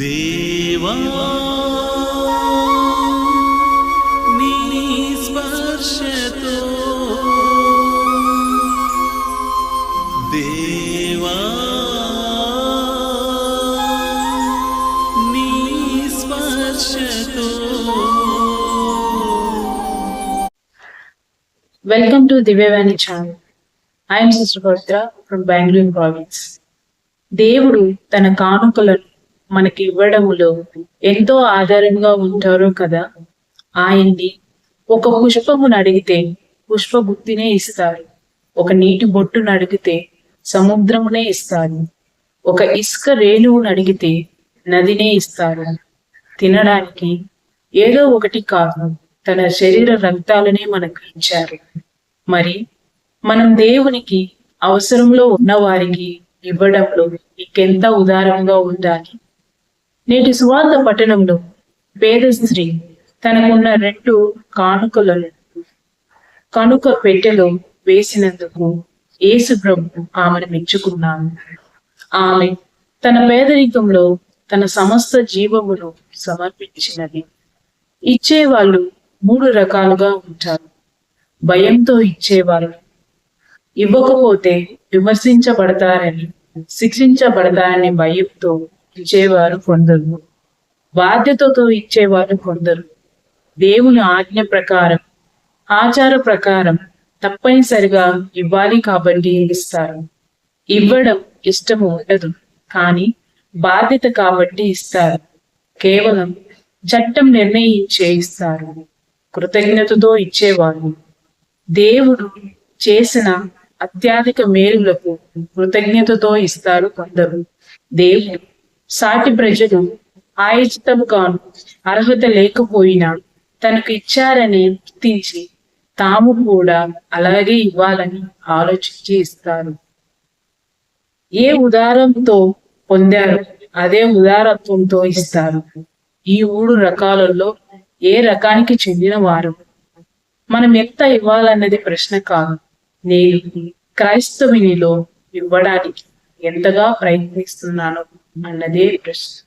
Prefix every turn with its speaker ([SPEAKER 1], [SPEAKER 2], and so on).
[SPEAKER 1] దేవా నీ స్పర్శతో దేవా నీ స్పర్శతో
[SPEAKER 2] Welcome to Divyavani channel. I am Sister Pavitra from Bangalore province. దేవుడు తన కానుకలను మనకి ఇవ్వడములో ఎంతో ఆధారంగా ఉంటారో కదా? ఆయన్ని ఒక పుష్పమును అడిగితే పుష్పగుత్తినే ఇస్తారు. ఒక నీటి బొట్టును అడిగితే సముద్రమునే ఇస్తారు. ఒక ఇసుక రేణువును అడిగితే నదినే ఇస్తారు. తినడానికి ఏదో ఒకటి కాదు. తన శరీర రక్తాలనే మనకు ఇచ్చారు. మరి మనం దేవునికి అవసరంలో ఉన్న వారికి ఇవ్వడంలో ఇంకెంత ఉదారంగా ఉండాలి? నేటి సువార్త పట్టణంలో పేద స్త్రీ తనకున్న రెండు కానుకలను కనుక పెట్టెలో వేసినందుకు యేసు ప్రభు ఆమెను మెచ్చుకున్నాను ఆమె తన పేదరికంలో తన సమస్త జీవమును సమర్పించినది. ఇచ్చేవాళ్ళు మూడు రకాలుగా ఉంటారు. భయంతో ఇచ్చేవాళ్ళు ఇవ్వకపోతే విమర్శించబడతారని శిక్షించబడతారని భయంతో ఇచ్చేవారు కొందరు. బాధ్యతతో ఇచ్చేవారు కొందరు. దేవుని ఆజ్ఞ ప్రకారం ఆచార ప్రకారం తప్పనిసరిగా ఇవ్వాలి కాబట్టి ఇస్తారు. ఇవ్వడం ఇష్టం ఉండదు కానీ బాధ్యత కాబట్టి ఇస్తారు. కేవలం చట్టం నిర్ణయించే ఇస్తారు. కృతజ్ఞతతో ఇచ్చేవారు. దేవుడు చేసిన అత్యధిక మేలులకు కృతజ్ఞతతో ఇస్తారు కొందరు. దేవుడు సాటి ప్రజలు ఆయోచితముగాను అర్హత లేకపోయినా తనకు ఇచ్చారని గుర్తించి తాము కూడా అలాగే ఇవ్వాలని ఆలోచించి ఇస్తారు. ఏ ఉదారంతో పొందారో అదే ఉదారత్వంతో ఇస్తారు. ఈ మూడు రకాలలో ఏ రకానికి చెందిన వారు? మనం ఎంత ఇవ్వాలన్నది ప్రశ్న కాదు. నేను క్రైస్తవునిలో ఇవ్వడానికి ఎంతగా ప్రయత్నిస్తున్నాను అన్నదే ప్రశ్న.